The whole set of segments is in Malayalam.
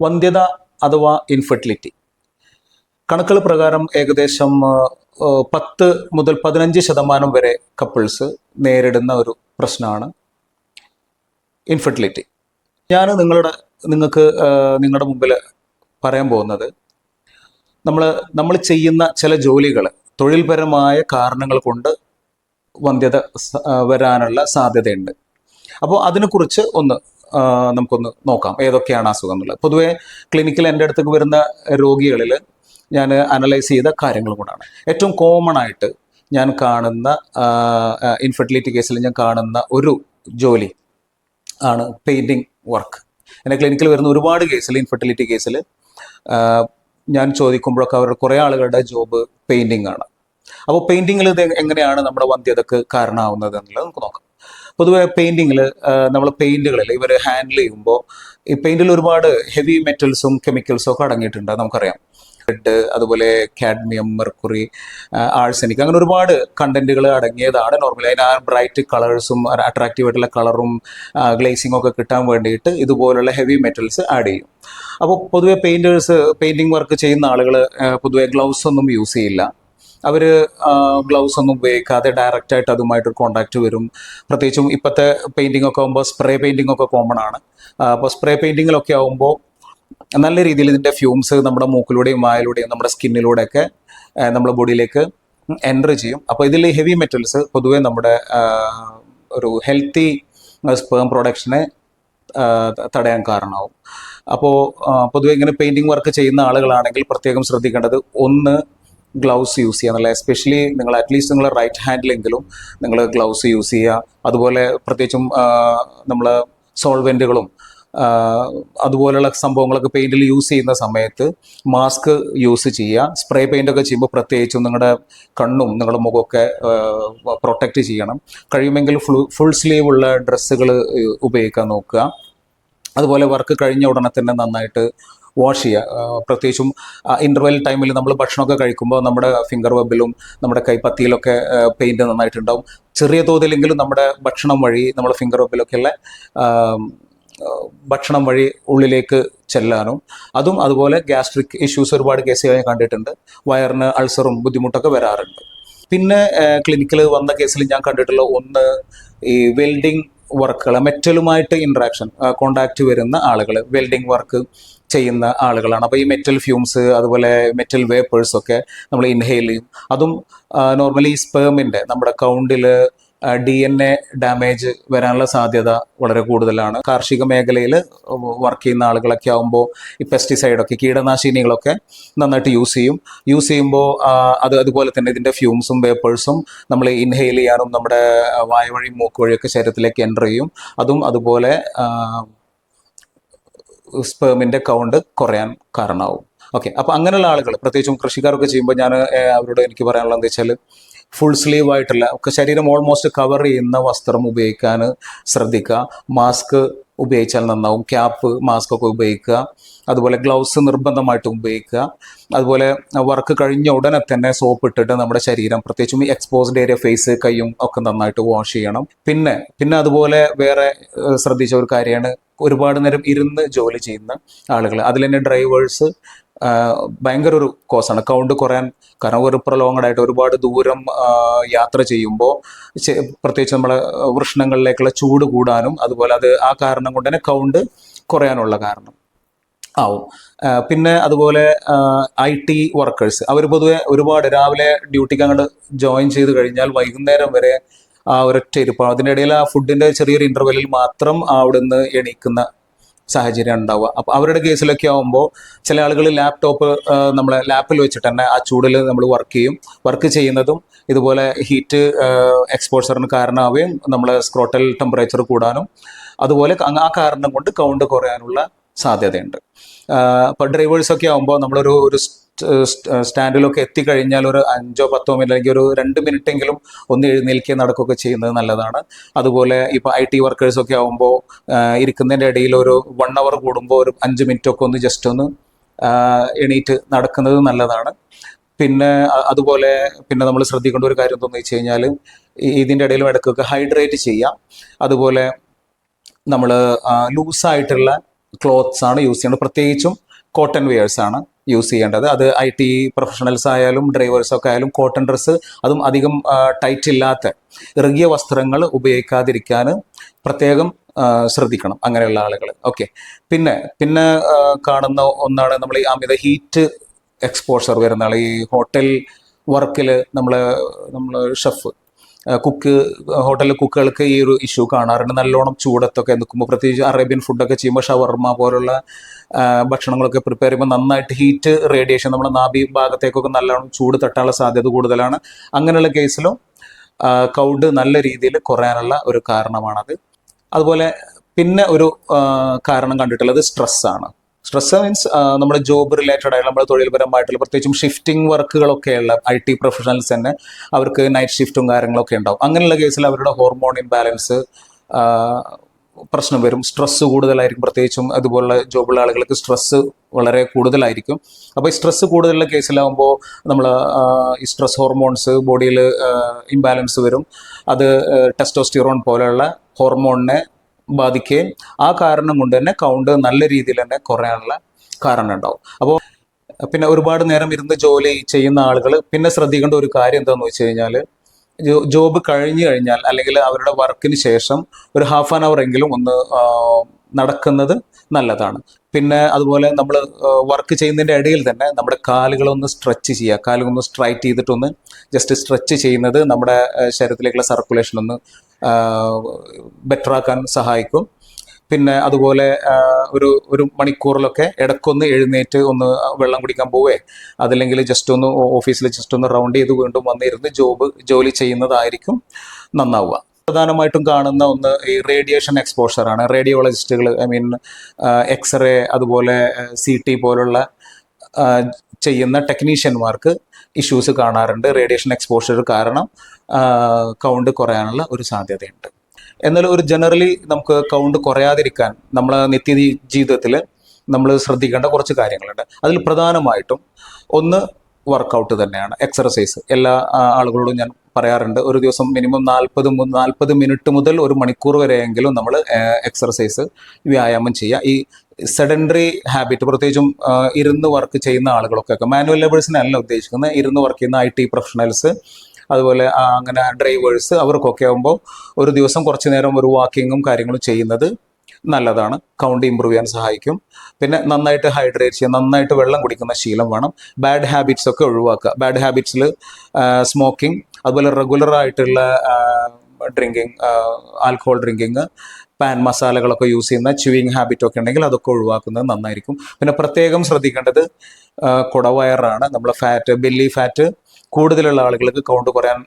വന്ധ്യത അഥവാ ഇൻഫെർട്ടിലിറ്റി കണക്കുകൾ പ്രകാരം ഏകദേശം പത്ത് മുതൽ പതിനഞ്ച് ശതമാനം വരെ കപ്പിൾസ് നേരിടുന്ന ഒരു പ്രശ്നമാണ് ഇൻഫെർട്ടിലിറ്റി ഞാൻ നിങ്ങളുടെ നിങ്ങൾക്ക് നിങ്ങളുടെ മുമ്പിൽ പറയാൻ പോകുന്നത് നമ്മൾ നമ്മൾ ചെയ്യുന്ന ചില ജോലികൾ തൊഴിൽപരമായ കാരണങ്ങൾ കൊണ്ട് വന്ധ്യത വരാനുള്ള സാധ്യതയുണ്ട്. അപ്പോൾ അതിനെക്കുറിച്ച് ഒന്ന് നമുക്കൊന്ന് നോക്കാം. ഏതൊക്കെയാണ് അസുഖം എന്നുള്ളത് പൊതുവേ ക്ലിനിക്കിൽ എന്റെ അടുത്തേക്ക് വരുന്ന രോഗികളിൽ ഞാൻ അനലൈസ് ചെയ്ത കാര്യങ്ങൾ കൂടാണ് ഏറ്റവും കോമൺ ആയിട്ട് ഞാൻ കാണുന്ന ഇൻഫെർട്ടിലിറ്റി കേസിൽ ഞാൻ കാണുന്ന ഒരു ജോലി ആണ് പെയിന്റിങ് വർക്ക് എന്റെ ക്ലിനിക്കിൽ വരുന്ന ഒരുപാട് കേസിൽ ഇൻഫെർട്ടിലിറ്റി കേസിൽ ഞാൻ ചോദിക്കുമ്പോഴൊക്കെ അവരുടെ കുറേ ആളുകളുടെ ജോബ് പെയിന്റിംഗ് ആണ്. അപ്പോൾ പെയിന്റിങ്ങിൽ ഇത് എങ്ങനെയാണ് നമ്മുടെ വന്ധ്യതക്ക് കാരണമാവുന്നത് എന്നുള്ളത് നമുക്ക് നോക്കാം. പൊതുവെ പെയിന്റിങ്ങിൽ നമ്മൾ പെയിന്റുകളിൽ ഇവർ ഹാൻഡിൽ ചെയ്യുമ്പോൾ ഈ പെയിന്റിൽ ഒരുപാട് ഹെവി മെറ്റൽസും കെമിക്കൽസും ഒക്കെ അടങ്ങിയിട്ടുണ്ട് നമുക്കറിയാം. റെഡ് അതുപോലെ കാഡ്മിയം മെർക്കുറി ആഴ്സനിക് അങ്ങനെ ഒരുപാട് കണ്ടന്റുകൾ അടങ്ങിയതാണ് നോർമലി അതിന് ആ ബ്രൈറ്റ് കളേഴ്സും അട്രാക്റ്റീവ് ആയിട്ടുള്ള കളറും ഗ്ലേസിംഗ് ഒക്കെ കിട്ടാൻ വേണ്ടിയിട്ട് ഇതുപോലുള്ള ഹെവി മെറ്റൽസ് ആഡ് ചെയ്യും. അപ്പോൾ പൊതുവെ പെയിന്റേഴ്സ് പെയിന്റിങ് വർക്ക് ചെയ്യുന്ന ആളുകൾ പൊതുവെ ഗ്ലൗസ് ഒന്നും യൂസ് ചെയ്യില്ല. അവർ ഗ്ലൗസ് ഒന്നും ഉപയോഗിക്കാതെ ഡയറക്റ്റ് ആയിട്ട് അതുമായിട്ട് കോണ്ടാക്ട് വരും. പ്രത്യേകിച്ചും ഇപ്പോഴത്തെ പെയിന്റിംഗ് ഒക്കെ ആകുമ്പോൾ സ്പ്രേ പെയിന്റിംഗ് ഒക്കെ കോമൺ ആണ്. അപ്പോൾ സ്പ്രേ പെയിന്റിങ്ങിലൊക്കെ ആകുമ്പോൾ നല്ല രീതിയിൽ ഇതിന്റെ ഫ്യൂംസ് നമ്മുടെ മൂക്കിലൂടെയും വായിലൂടെയും നമ്മുടെ സ്കിന്നിലൂടെയൊക്കെ നമ്മുടെ ബോഡിയിലേക്ക് എന്റർ ചെയ്യും. അപ്പോൾ ഇതിൽ ഹെവി മെറ്റൽസ് പൊതുവേ നമ്മുടെ ഒരു ഹെൽത്തി സ്പേം പ്രൊഡക്ഷനെ തടയാൻ കാരണമാവും. അപ്പോൾ പൊതുവെ ഇങ്ങനെ പെയിൻറിങ് വർക്ക് ചെയ്യുന്ന ആളുകളാണെങ്കിൽ പ്രത്യേകം ശ്രദ്ധിക്കേണ്ടത് ഒന്ന് ഗ്ലൗസ് യൂസ് ചെയ്യുക എന്നുള്ള എസ്പെഷ്യലി നിങ്ങൾ അറ്റ്ലീസ്റ്റ് നിങ്ങൾ റൈറ്റ് ഹാൻഡിലെങ്കിലും നിങ്ങൾ ഗ്ലൗസ് യൂസ് ചെയ്യുക. അതുപോലെ പ്രത്യേകിച്ചും നമ്മൾ സോൾവെന്റുകളും അതുപോലെയുള്ള സംഭവങ്ങളൊക്കെ പെയിന്റിൽ യൂസ് ചെയ്യുന്ന സമയത്ത് മാസ്ക് യൂസ് ചെയ്യുക. സ്പ്രേ പെയിന്റ് ഒക്കെ ചെയ്യുമ്പോൾ പ്രത്യേകിച്ചും നിങ്ങളുടെ കണ്ണും നിങ്ങളുടെ മുഖമൊക്കെ പ്രൊട്ടക്റ്റ് ചെയ്യണം. കഴിയുമെങ്കിൽ ഫുൾ ഫുൾ സ്ലീവ് ഉള്ള ഡ്രസ്സുകൾ ഉപയോഗിക്കാൻ നോക്കുക. അതുപോലെ വർക്ക് കഴിഞ്ഞ ഉടനെ തന്നെ നന്നായിട്ട് വാഷ് ചെയ്യുക. പ്രത്യേകിച്ചും ഇന്റർവെൽ ടൈമിൽ നമ്മൾ ഭക്ഷണമൊക്കെ കഴിക്കുമ്പോൾ നമ്മുടെ ഫിംഗർ വെബിലും നമ്മുടെ കൈപ്പത്തിയിലൊക്കെ പെയിന്റ് നന്നായിട്ടുണ്ടാവും. ചെറിയ തോതിലെങ്കിലും നമ്മുടെ ഭക്ഷണം വഴി നമ്മുടെ ഫിംഗർ വെബിലൊക്കെയുള്ള ഭക്ഷണം വഴി ഉള്ളിലേക്ക് ചെല്ലാനും. അതും അതുപോലെ ഗ്യാസ്ട്രിക് ഇഷ്യൂസ് ഒരുപാട് കേസുകൾ ഞാൻ കണ്ടിട്ടുണ്ട്. വയറിന് അൾസറും ബുദ്ധിമുട്ടൊക്കെ വരാറുണ്ട്. പിന്നെ ക്ലിനിക്കിൽ വന്ന കേസിൽ ഞാൻ കണ്ടിട്ടുള്ള ഒന്ന് ഈ വെൽഡിങ് വർക്കുകൾ മെറ്റലുമായിട്ട് ഇൻട്രാക്ഷൻ കോണ്ടാക്ട് വരുന്ന ആളുകൾ വെൽഡിംഗ് വർക്ക് ചെയ്യുന്ന ആളുകളാണ്. അപ്പോൾ ഈ മെറ്റൽ ഫ്യൂംസ് അതുപോലെ മെറ്റൽ വേപ്പേഴ്സ് ഒക്കെ നമ്മൾ ഇൻഹെയിൽ ചെയ്യും. അതും നോർമലി സ്പേമിന്റെ നമ്മുടെ കൗണ്ടിൽ ഡി എൻ എ ഡാമേജ് വരാനുള്ള സാധ്യത വളരെ കൂടുതലാണ്. കാർഷിക മേഖലയിൽ വർക്ക് ചെയ്യുന്ന ആളുകളൊക്കെ ആകുമ്പോൾ ഈ പെസ്റ്റിസൈഡൊക്കെ കീടനാശിനികളൊക്കെ നന്നായിട്ട് യൂസ് ചെയ്യും. യൂസ് ചെയ്യുമ്പോൾ അത് അതുപോലെ തന്നെ ഇതിന്റെ ഫ്യൂംസും വേപ്പേഴ്സും നമ്മൾ ഇൻഹെയിൽ ചെയ്യാനും നമ്മുടെ വായവഴി മൂക്ക് വഴിയൊക്കെ ശരീരത്തിലേക്ക് എന്റർ ചെയ്യും. അതും അതുപോലെ സ്പേമിന്റെ കൗണ്ട് കുറയാൻ കാരണമാവും. ഓക്കെ അപ്പോൾ അങ്ങനെയുള്ള ആളുകൾ പ്രത്യേകിച്ചും കൃഷിക്കാരൊക്കെ ചെയ്യുമ്പോൾ ഞാൻ അവരോട് എനിക്ക് പറയാനുള്ളത് എന്താ വെച്ചാൽ ഫുൾ സ്ലീവ് ആയിട്ടുള്ള ഒക്കെ ശരീരം ഓൾമോസ്റ്റ് കവർ ചെയ്യുന്ന വസ്ത്രം ഉപയോഗിക്കാൻ ശ്രദ്ധിക്കുക. മാസ്ക് ഉപയോഗിച്ചാൽ നന്നാവും. ക്യാപ്പ് മാസ്ക് ഒക്കെ ഉപയോഗിക്കുക. അതുപോലെ ഗ്ലൗസ് നിർബന്ധമായിട്ടും ഉപയോഗിക്കുക. അതുപോലെ വർക്ക് കഴിഞ്ഞ ഉടനെ തന്നെ സോപ്പ് ഇട്ടിട്ട് നമ്മുടെ ശരീരം പ്രത്യേകിച്ചും എക്സ്പോസ്ഡ് ഏരിയ ഫേസ് കൈയും ഒക്കെ നന്നായിട്ട് വാഷ് ചെയ്യണം. പിന്നെ പിന്നെ അതുപോലെ വേറെ ശ്രദ്ധിച്ച ഒരു കാര്യമാണ്. ഒരുപാട് നേരം ഇരുന്ന് ജോലി ചെയ്യുന്ന ആളുകൾ അതിൽ തന്നെ ഡ്രൈവേഴ്സ് ഭയങ്കര ഒരു കോസാണ് കൗണ്ട് കുറയാൻ കാരണം ഒരു പ്രൊലോങ്ങഡ് ആയിട്ട് ഒരുപാട് ദൂരം യാത്ര ചെയ്യുമ്പോൾ പ്രത്യേകിച്ച് നമ്മളെ വൃഷ്ണങ്ങളിലേക്കുള്ള ചൂട് കൂടാനും അതുപോലെ അത് ആ കാരണം കൊണ്ട് തന്നെ കൗണ്ട് കുറയാനുള്ള കാരണം ആവും. പിന്നെ അതുപോലെ ഐ ടി വർക്കേഴ്സ് അവർ പൊതുവെ ഒരുപാട് രാവിലെ ഡ്യൂട്ടിക്ക് അങ്ങോട്ട് ജോയിൻ ചെയ്ത് കഴിഞ്ഞാൽ വൈകുന്നേരം വരെ ആ ഒരൊറ്റ ഇരിപ്പാണ്. അതിന്റെ ഇടയിൽ ആ ഫുഡിന്റെ ചെറിയൊരു ഇന്റർവെല്ലിൽ മാത്രം അവിടുന്ന് എണീക്കുന്ന സാഹചര്യം ഉണ്ടാവുക. അപ്പോൾ അവരുടെ കേസിലൊക്കെ ആകുമ്പോൾ ചില ആളുകൾ ലാപ്ടോപ്പ് നമ്മളെ ലാപ്പിൽ വെച്ചിട്ട് തന്നെ ആ ചൂടിൽ നമ്മൾ വർക്ക് ചെയ്യും. വർക്ക് ചെയ്യുന്നതും ഇതുപോലെ ഹീറ്റ് എക്സ്പോഷറിന് കാരണമാവുകയും നമ്മളെ സ്ക്രോട്ടൽ ടെമ്പറേച്ചർ കൂടാനും. അതുപോലെ ആ കാരണം കൊണ്ട് കൗണ്ട് കുറയാനുള്ള സാധ്യതയുണ്ട്. ഡ്രൈവേഴ്സ് ഒക്കെ ആകുമ്പോൾ നമ്മളൊരു ഒരു സ്റ്റാൻഡിലൊക്കെ എത്തിക്കഴിഞ്ഞാൽ ഒരു അഞ്ചോ പത്തോ മിനിറ്റ് അല്ലെങ്കിൽ ഒരു രണ്ട് മിനിറ്റ് എങ്കിലും ഒന്ന് എഴുന്നേൽക്കുക നടക്കുകയൊക്കെ ചെയ്യുന്നത് നല്ലതാണ്. അതുപോലെ ഇപ്പോൾ ഐ ടി വർക്കേഴ്സൊക്കെ ആകുമ്പോൾ ഇരിക്കുന്നതിന്റെ ഇടയിൽ ഒരു വൺ അവർ കൂടുമ്പോൾ ഒരു അഞ്ച് മിനിറ്റ് ഒക്കെ ഒന്ന് ജസ്റ്റ് ഒന്ന് എണീറ്റ് നടക്കുന്നത് നല്ലതാണ്. പിന്നെ അതുപോലെ പിന്നെ നമ്മൾ ശ്രദ്ധിക്കേണ്ട ഒരു കാര്യം എന്താണെന്ന് വെച്ച് കഴിഞ്ഞാൽ ഇതിന്റെ ഇടയിലും ഇടയ്ക്കൊക്കെ ഹൈഡ്രേറ്റ് ചെയ്യാം അതുപോലെ നമ്മൾ ലൂസായിട്ടുള്ള ക്ലോത്ത്സ് ആണ് യൂസ് ചെയ്യേണ്ടത്. പ്രത്യേകിച്ചും കോട്ടൺ വെയേഴ്സ് ആണ് യൂസ് ചെയ്യേണ്ടത്. അത് ഐ ടി പ്രൊഫഷണൽസ് ആയാലും ഡ്രൈവേഴ്സ് ഒക്കെ ആയാലും കോട്ടൺ ഡ്രസ്സ് അതും അധികം ടൈറ്റ് ഇല്ലാത്ത ഇറുകിയ വസ്ത്രങ്ങൾ ഉപയോഗിക്കാതിരിക്കാൻ പ്രത്യേകം ശ്രദ്ധിക്കണം അങ്ങനെയുള്ള ആളുകൾ ഓക്കെ പിന്നെ പിന്നെ കാണുന്ന ഒന്നാണ് നമ്മൾ ഈ അമിത ഹീറ്റ് എക്സ്പോഷർ വരുന്ന ആൾ ഈ ഹോട്ടൽ വർക്കിൽ നമ്മൾ നമ്മൾ ഷെഫ് കുക്ക് ഹോട്ടലിലെ കുക്കുകൾക്ക് ഈ ഒരു ഇഷ്യൂ കാണാറുണ്ട്. നല്ലോണം ചൂടത്തൊക്കെ നിൽക്കുമ്പോൾ പ്രത്യേകിച്ച് അറേബ്യൻ ഫുഡൊക്കെ ചെയ്യുമ്പോൾ ഷവർമ പോലുള്ള ഭക്ഷണങ്ങളൊക്കെ പ്രിപ്പയർ ചെയ്യുമ്പോൾ നന്നായിട്ട് ഹീറ്റ് റേഡിയേഷൻ നമ്മുടെ നാഭി ഭാഗത്തേക്കൊക്കെ നല്ലോണം ചൂട് തട്ടാനുള്ള സാധ്യത കൂടുതലാണ്. അങ്ങനെയുള്ള കേസിലും കൗഡ് നല്ല രീതിയിൽ കുറയാനുള്ള ഒരു കാരണമാണത്. അതുപോലെ പിന്നെ ഒരു കാരണം കണ്ടിട്ടുള്ളത് സ്ട്രെസ്സാണ് സ്ട്രെസ് മീൻസ് നമ്മുടെ ജോബ് റിലേറ്റഡ് ആയിട്ടുള്ള നമ്മുടെ തൊഴിൽപരമായിട്ടുള്ള പ്രത്യേകിച്ചും ഷിഫ്റ്റിംഗ് വർക്കുകളൊക്കെയുള്ള ഐ ടി പ്രൊഫഷണൽസ് തന്നെ അവർക്ക് നൈറ്റ് ഷിഫ്റ്റും കാര്യങ്ങളൊക്കെ ഉണ്ടാവും. അങ്ങനെയുള്ള കേസിൽ അവരുടെ ഹോർമോൺ ഇംബാലൻസ് പ്രശ്നം വരും. സ്ട്രെസ്സ് കൂടുതലായിരിക്കും. പ്രത്യേകിച്ചും അതുപോലുള്ള ജോബുള്ള ആളുകൾക്ക് സ്ട്രെസ്സ് വളരെ കൂടുതലായിരിക്കും. അപ്പോൾ ഈ സ്ട്രെസ് കൂടുതലുള്ള കേസിലാകുമ്പോൾ നമ്മൾ ഈ സ്ട്രെസ് ഹോർമോൺസ് ബോഡിയിൽ ഇംബാലൻസ് വരും. അത് ടെസ്റ്റോസ്റ്റിറോൺ പോലെയുള്ള ഹോർമോണിനെ ബാധിക്കുകയും ആ കാരണം കൊണ്ട് തന്നെ കൗണ്ട് നല്ല രീതിയിൽ തന്നെ കുറയാനുള്ള കാരണം ഉണ്ടാവും. അപ്പോൾ പിന്നെ ഒരുപാട് നേരം ഇരുന്ന് ജോലി ചെയ്യുന്ന ആളുകൾ പിന്നെ ശ്രദ്ധിക്കേണ്ട ഒരു കാര്യം എന്താണെന്ന് വെച്ച് കഴിഞ്ഞാൽ ജോബ് കഴിഞ്ഞു കഴിഞ്ഞാൽ അല്ലെങ്കിൽ അവരുടെ വർക്കിന് ശേഷം ഒരു ഹാഫ് ആൻ അവർ എങ്കിലും ഒന്ന് നടക്കുന്നത് നല്ലതാണ്. പിന്നെ അതുപോലെ നമ്മൾ വർക്ക് ചെയ്യുന്നതിന്റെ ഇടയിൽ തന്നെ നമ്മുടെ കാലുകളൊന്ന് സ്ട്രെച്ച് ചെയ്യുക. കാലുകളൊന്ന് സ്ട്രൈറ്റ് ചെയ്തിട്ടൊന്ന് ജസ്റ്റ് സ്ട്രെച്ച് ചെയ്യുന്നത് നമ്മുടെ ശരീരത്തിലേക്കുള്ള സർക്കുലേഷൻ ഒന്ന് ബെറ്റർ ആക്കാൻ സഹായിക്കും. പിന്നെ അതുപോലെ ഒരു ഒരു മണിക്കൂറിലൊക്കെ ഇടക്കൊന്ന് എഴുന്നേറ്റ് ഒന്ന് വെള്ളം കുടിക്കാൻ പോവേ. അതല്ലെങ്കിൽ ജസ്റ്റ് ഒന്ന് ഓഫീസിൽ ജസ്റ്റ് ഒന്ന് റൗണ്ട് ചെയ്ത് വീണ്ടും വന്നിരുന്ന് ജോബ് ജോലി ചെയ്യുന്നതായിരിക്കും നന്നാവുക. പ്രധാനമായിട്ടും കാണുന്ന ഒന്ന് ഈ റേഡിയേഷൻ എക്സ്പോഷറാണ് റേഡിയോളജിസ്റ്റുകൾ ഐ മീൻ എക്സ്റേ അതുപോലെ സി ടി പോലുള്ള ചെയ്യുന്ന ടെക്നീഷ്യന്മാർക്ക് ഇഷ്യൂസ് കാണാറുണ്ട് റേഡിയേഷൻ എക്സ്പോഷർ കാരണം കൗണ്ട് കുറയാനുള്ള ഒരു സാധ്യതയുണ്ട്. എന്നാൽ ഒരു ജനറലി നമുക്ക് കൗണ്ട് കുറയാതിരിക്കാൻ നമ്മളെ നിത്യ ജീവിതത്തിൽ നമ്മൾ ശ്രദ്ധിക്കേണ്ട കുറച്ച് കാര്യങ്ങളുണ്ട്. അതിൽ പ്രധാനമായിട്ടും ഒന്ന് വർക്കൗട്ട് തന്നെയാണ് എക്സർസൈസ് എല്ലാ ആളുകളോടും ഞാൻ പറയാറുണ്ട്. ഒരു ദിവസം മിനിമം നാൽപ്പത് നാൽപ്പത് മിനിറ്റ് മുതൽ ഒരു മണിക്കൂർ വരെയെങ്കിലും നമ്മൾ എക്സർസൈസ് വ്യായാമം ചെയ്യുക. ഈ സെഡൻഡറി ഹാബിറ്റ് പ്രത്യേകിച്ചും ഇരുന്ന് വർക്ക് ചെയ്യുന്ന ആളുകളൊക്കെ മാനുവൽ ലേബേഴ്സിനല്ല ഉദ്ദേശിക്കുന്നത്. ഇരുന്ന് വർക്ക് ചെയ്യുന്ന ഐ ടി പ്രൊഫഷണൽസ് അതുപോലെ അങ്ങനെ ഡ്രൈവേഴ്സ് അവർക്കൊക്കെ ആകുമ്പോൾ ഒരു ദിവസം കുറച്ച് നേരം ഒരു വാക്കിങ്ങും കാര്യങ്ങളും ചെയ്യുന്നത് നല്ലതാണ്. കൗണ്ട് ഇമ്പ്രൂവ് ചെയ്യാൻ സഹായിക്കും. പിന്നെ നന്നായിട്ട് ഹൈഡ്രേറ്റ് ചെയ്യുക നന്നായിട്ട് വെള്ളം കുടിക്കുന്ന ശീലം വേണം. ബാഡ് ഹാബിറ്റ്സ് ഒക്കെ ഒഴിവാക്കുക. ബാഡ് ഹാബിറ്റ്സിൽ സ്മോക്കിംഗ് അതുപോലെ റെഗുലർ ആയിട്ടുള്ള ഡ്രിങ്കിങ് ആൽക്കഹോൾ ഡ്രിങ്കിങ് പാൻ മസാലകളൊക്കെ യൂസ് ചെയ്യുന്ന ച്യൂയിങ് ഹാബിറ്റ് ഒക്കെ ഉണ്ടെങ്കിൽ അതൊക്കെ ഒഴിവാക്കുന്നത് നന്നായിരിക്കും. പിന്നെ പ്രത്യേകം ശ്രദ്ധിക്കേണ്ടത് കുടവയറാണ്. നമ്മളെ ഫാറ്റ് ബെല്ലി ഫാറ്റ് കൂടുതലുള്ള ആളുകൾക്ക് കൗണ്ട് കുറയാൻ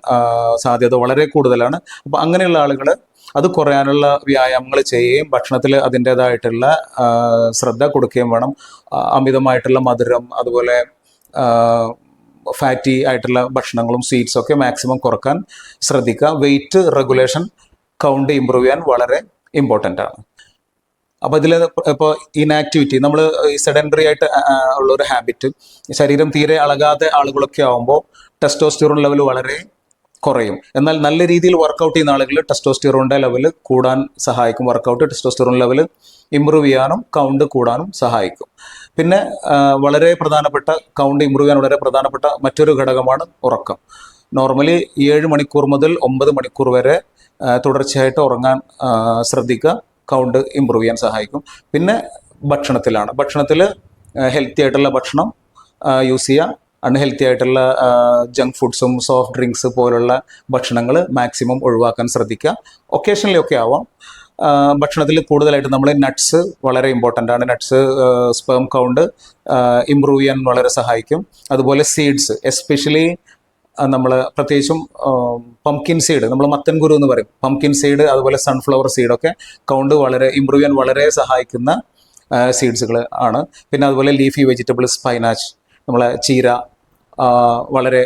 സാധ്യത വളരെ കൂടുതലാണ്. അപ്പോൾ അങ്ങനെയുള്ള ആളുകൾ അത് കുറയാനുള്ള വ്യായാമങ്ങൾ ചെയ്യുകയും ഭക്ഷണത്തിൽ അതിന്റേതായിട്ടുള്ള ശ്രദ്ധ കൊടുക്കുകയും വേണം. അമിതമായിട്ടുള്ള മധുരം അതുപോലെ ഫാറ്റി ആയിട്ടുള്ള ഭക്ഷണങ്ങളും സ്വീറ്റ്സും ഒക്കെ മാക്സിമം കുറയ്ക്കാൻ ശ്രദ്ധിക്കുക. വെയിറ്റ് റെഗുലേഷൻ കൗണ്ട് ഇമ്പ്രൂവ് ചെയ്യാൻ വളരെ ഇമ്പോർട്ടന്റ് ആണ്. അപ്പോൾ ഇതിൽ ഇപ്പോൾ ഇനാക്ടിവിറ്റി നമ്മൾ സെഡൻഡറി ആയിട്ട് ഉള്ള ഒരു ഹാബിറ്റ് ശരീരം തീരെ അളകാതെ ആളുകളൊക്കെ ആകുമ്പോൾ ടെസ്റ്റോസ്റ്റിറോൺ ലെവൽ വളരെ കുറയും. എന്നാൽ നല്ല രീതിയിൽ വർക്കൗട്ട് ചെയ്യുന്ന ആളുകൾ ടെസ്റ്റോസ്റ്റിറോണിന്റെ ലെവൽ കൂടാൻ സഹായിക്കും. വർക്കൗട്ട് ടെസ്റ്റോസ്റ്റിറോൺ ലെവൽ ഇമ്പ്രൂവ് ചെയ്യാനും കൗണ്ട് കൂടാനും സഹായിക്കും. പിന്നെ വളരെ പ്രധാനപ്പെട്ട കൗണ്ട് ഇമ്പ്രൂവ് ചെയ്യാൻ വളരെ പ്രധാനപ്പെട്ട മറ്റൊരു ഘടകമാണ് ഉറക്കം. നോർമലി ഏഴ് മണിക്കൂർ മുതൽ ഒമ്പത് മണിക്കൂർ വരെ തുടർച്ചയായിട്ട് ഉറങ്ങാൻ ശ്രദ്ധിക്കുക. കൗണ്ട് ഇമ്പ്രൂവ് ചെയ്യാൻ സഹായിക്കും. പിന്നെ ഭക്ഷണത്തിലാണ്. ഭക്ഷണത്തിൽ ഹെൽത്തി ആയിട്ടുള്ള ഭക്ഷണം യൂസ് ചെയ്യുക. അൺഹെൽത്തി ആയിട്ടുള്ള ജങ്ക് ഫുഡ്സും സോഫ്റ്റ് ഡ്രിങ്ക്സ് പോലുള്ള ഭക്ഷണങ്ങൾ മാക്സിമം ഒഴിവാക്കാൻ ശ്രദ്ധിക്കുക. ഒക്കേഷനിലൊക്കെ ആവാം. ഭക്ഷണത്തിൽ കൂടുതലായിട്ട് നമ്മൾ നട്ട്സ് വളരെ ഇമ്പോർട്ടന്റ് ആണ്. നട്ട്സ് സ്പേം കൗണ്ട് ഇമ്പ്രൂവ് ചെയ്യാൻ വളരെ സഹായിക്കും. അതുപോലെ സീഡ്സ് എസ്പെഷ്യലി നമ്മൾ പ്രത്യേകിച്ചും പംകിൻ സീഡ് നമ്മൾ മത്തൻ ഗുരു എന്ന് പറയും. പംകിൻ സീഡ് അതുപോലെ സൺഫ്ലവർ സീഡൊക്കെ കൗണ്ട് വളരെ ഇമ്പ്രൂവ് ചെയ്യാൻ വളരെ സഹായിക്കുന്ന സീഡ്സുകൾ ആണ്. പിന്നെ അതുപോലെ ലീഫി വെജിറ്റബിൾസ് സ്പൈനാച്ച് നമ്മളെ ചീര വളരെ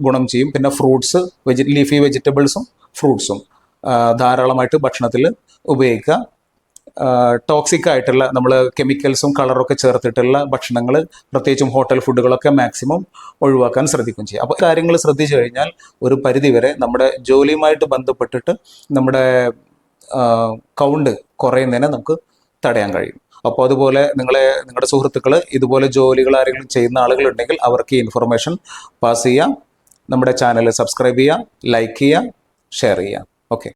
ഗുണം ചെയ്യും. പിന്നെ ഫ്രൂട്ട്സ് വെജി ലീഫി വെജിറ്റബിൾസും ഫ്രൂട്ട്സും ധാരാളമായിട്ട് ഭക്ഷണത്തിൽ ഉപയോഗിക്കുക. ടോക്സിക് ആയിട്ടുള്ള നമ്മൾ കെമിക്കൽസും കളറൊക്കെ ചേർത്തിട്ടുള്ള ഭക്ഷണങ്ങൾ പ്രത്യേകിച്ചും ഹോട്ടൽ ഫുഡുകളൊക്കെ മാക്സിമം ഒഴിവാക്കാൻ ശ്രദ്ധിക്കുകയും ചെയ്യും അപ്പോൾ കാര്യങ്ങൾ ശ്രദ്ധിച്ചു കഴിഞ്ഞാൽ ഒരു പരിധിവരെ നമ്മുടെ ജോലിയുമായിട്ട് ബന്ധപ്പെട്ടിട്ട് നമ്മുടെ കൗണ്ട് കുറയുന്നതിനെ നമുക്ക് തടയാൻ കഴിയും. അപ്പോൾ അതുപോലെ നിങ്ങളെ നിങ്ങളുടെ സുഹൃത്തുക്കൾ ഇതുപോലെ ജോലികൾ ആരെങ്കിലും ചെയ്യുന്ന ആളുകളുണ്ടെങ്കിൽ അവർക്ക് ഈ ഇൻഫർമേഷൻ പാസ് ചെയ്യാം നമ്മുടെ ചാനൽ സബ്സ്ക്രൈബ് ചെയ്യുക ലൈക്ക് ചെയ്യുക ഷെയർ ചെയ്യുക. ഓക്കെ